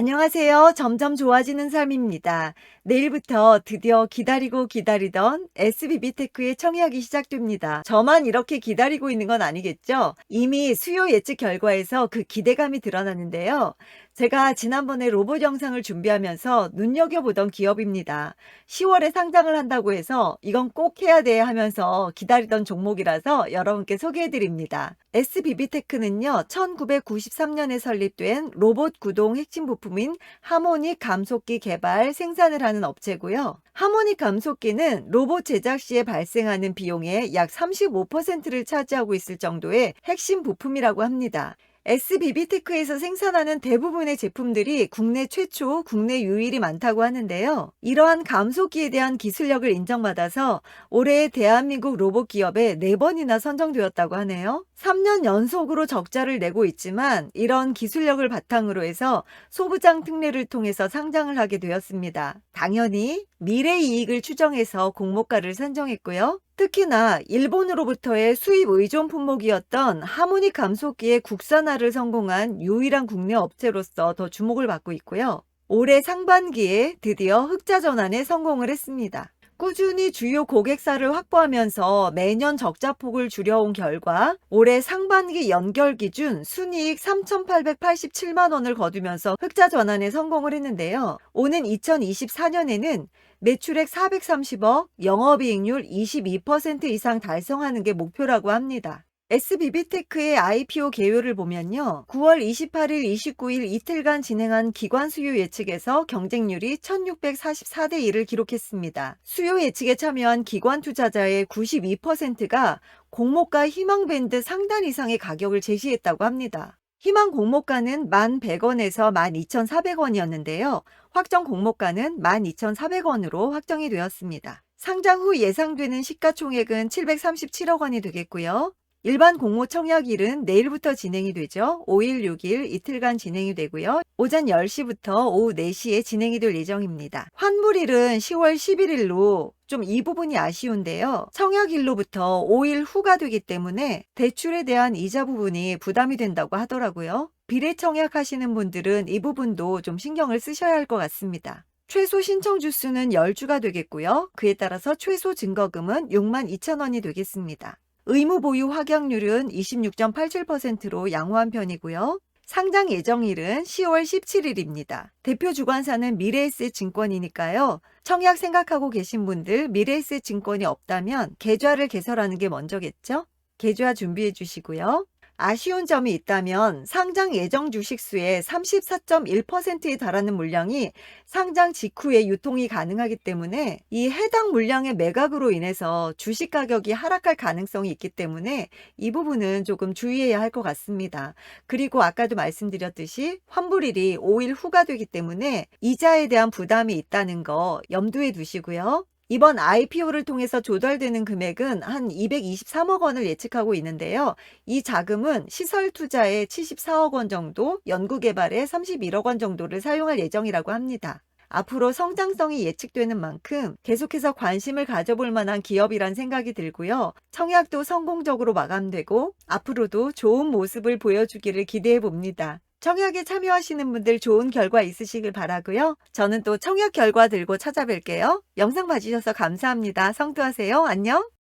안녕하세요. 점점 좋아지는 삶입니다. 내일부터 드디어 기다리고 기다리던 SBB테크의 청약이 시작됩니다. 저만 이렇게 기다리고 있는 건 아니겠죠? 이미 수요 예측 결과에서 그 기대감이 드러나는데요. 제가 지난번에 로봇 영상을 준비하면서 눈여겨보던 기업입니다. 10월에 상장을 한다고 해서 이건 꼭 해야 돼 하면서 기다리던 종목이라서 여러분께 소개해드립니다. SBB테크는요, 1993년에 설립된 로봇 구동 핵심 부품 인 하모닉 감속기 개발 생산을 하는 업체고요. 하모닉 감속기는 로봇 제작 시에 발생하는 비용의 약 35%를 차지하고 있을 정도의 핵심 부품이라고 합니다. SBB테크에서 생산하는 대부분의 제품들이 국내 최초, 국내 유일이 많다고 하는데요. 이러한 감속기에 대한 기술력을 인정받아서 올해 대한민국 로봇 기업에 4번이나 선정되었다고 하네요. 3년 연속으로 적자를 내고 있지만 이런 기술력을 바탕으로 해서 소부장 특례를 통해서 상장을 하게 되었습니다. 당연히 미래 이익을 추정해서 공모가를 선정했고요. 특히나 일본으로부터의 수입 의존 품목이었던 하모닉 감속기의 국산화를 성공한 유일한 국내 업체로서 더 주목을 받고 있고요. 올해 상반기에 드디어 흑자 전환에 성공을 했습니다. 꾸준히 주요 고객사를 확보하면서 매년 적자폭을 줄여온 결과 올해 상반기 연결 기준 순이익 3,887만 원을 거두면서 흑자 전환에 성공을 했는데요. 오는 2024년에는 매출액 430억, 영업이익률 22% 이상 달성하는 게 목표라고 합니다. SBB테크의 IPO 개요를 보면요. 9월 28일, 29일 이틀간 진행한 기관 수요 예측에서 경쟁률이 1644대 1을 기록했습니다. 수요 예측에 참여한 기관 투자자의 92%가 공모가 희망밴드 상단 이상의 가격을 제시했다고 합니다. 희망 공모가는 1,100원에서 12,400원이었는데요. 확정 공모가는 12,400원으로 확정이 되었습니다. 상장 후 예상되는 시가총액은 737억 원이 되겠고요. 일반 공모 청약일은 내일부터 진행이 되죠. 5일, 6일 이틀간 진행이 되고요. 오전 10시부터 오후 4시에 진행이 될 예정입니다. 환불일은 10월 11일로 좀 이 부분이 아쉬운데요. 청약일로부터 5일 후가 되기 때문에 대출에 대한 이자 부분이 부담이 된다고 하더라고요. 비례 청약 하시는 분들은 이 부분도 좀 신경을 쓰셔야 할 것 같습니다. 최소 신청 주수는 10주가 되겠고요. 그에 따라서 최소 증거금은 6만 2천 원이 되겠습니다. 의무 보유 확약률은 26.87%로 양호한 편이고요. 상장 예정일은 10월 17일입니다. 대표 주관사는 미래에셋 증권이니까요. 청약 생각하고 계신 분들 미래에셋 증권이 없다면 계좌를 개설하는 게 먼저겠죠? 계좌 준비해 주시고요. 아쉬운 점이 있다면 상장 예정 주식수의 34.1%에 달하는 물량이 상장 직후에 유통이 가능하기 때문에 이 해당 물량의 매각으로 인해서 주식 가격이 하락할 가능성이 있기 때문에 이 부분은 조금 주의해야 할 것 같습니다. 그리고 아까도 말씀드렸듯이 환불일이 5일 후가 되기 때문에 이자에 대한 부담이 있다는 거 염두에 두시고요. 이번 IPO를 통해서 조달되는 금액은 한 223억 원을 예측하고 있는데요. 이 자금은 시설 투자에 74억 원 정도, 연구 개발에 31억 원 정도를 사용할 예정이라고 합니다. 앞으로 성장성이 예측되는 만큼 계속해서 관심을 가져볼 만한 기업이란 생각이 들고요. 청약도 성공적으로 마감되고 앞으로도 좋은 모습을 보여주기를 기대해 봅니다. 청약에 참여하시는 분들 좋은 결과 있으시길 바라고요. 저는 또 청약 결과 들고 찾아뵐게요. 영상 봐주셔서 감사합니다. 성투하세요. 안녕.